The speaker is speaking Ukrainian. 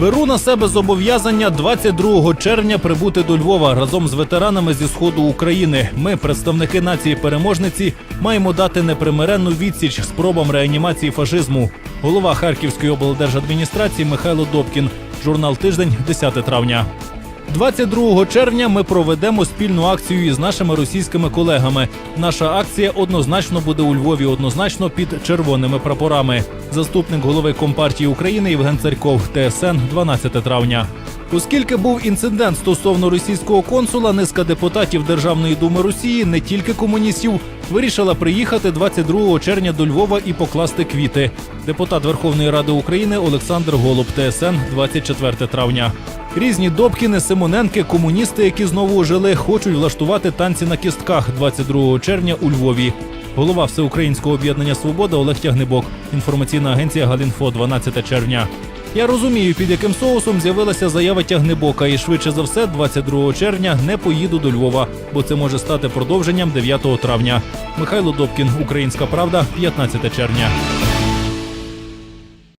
Беру на себе зобов'язання 22 червня прибути до Львова разом з ветеранами зі сходу України. Ми, представники нації переможниці, маємо дати непримиренну відсіч спробам реанімації фашизму. Голова Харківської облдержадміністрації Михайло Добкін. Журнал Тиждень, 10 травня. 22 червня ми проведемо спільну акцію із нашими російськими колегами. Наша акція однозначно буде у Львові, однозначно під червоними прапорами. Заступник голови Компартії України Євген Царьков, ТСН, 12 травня. Оскільки був інцидент стосовно російського консула, низка депутатів Державної думи Росії, не тільки комуністів, вирішила приїхати 22 червня до Львова і покласти квіти. Депутат Верховної Ради України Олександр Голуб, ТСН, 24 травня. Різні Добкіни, Симоненки, комуністи, які знову ожили, хочуть влаштувати танці на кістках 22 червня у Львові. Голова Всеукраїнського об'єднання Свобода Олег Тягнебок. Інформаційна агенція Галінфо, 12 червня. Я розумію, під яким соусом з'явилася заява Тягнебока, і швидше за все, 22 червня не поїду до Львова, бо це може стати продовженням 9 травня. Михайло Добкін, Українська Правда, 15 червня.